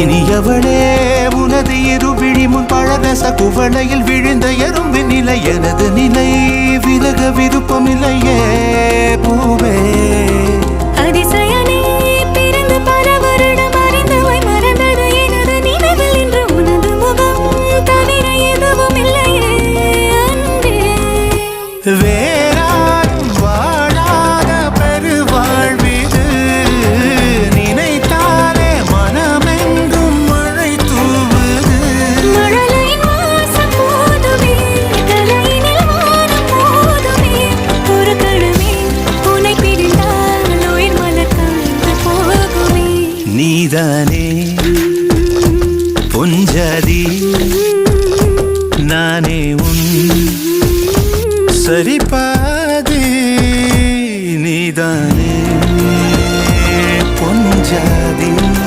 இனியவளே உனது இருவிழி முன் பழரச குவளையில் விழுந்த எறும்பின் நிலை எனது நிலை. விலக விருப்பமில்லையே பூவே. அதிசயனே பிறந்து பல வருடம் அறிந்தவை மறந்தது எனது நினைவில் இன்று உனது முகம் தவிர எதுவும் இல்லையே அன்பே. வேறாரும் நீதானே? பொஞ்சாதி நானே உன் சரிபாதி நீதானே? பொஞ்சாதி.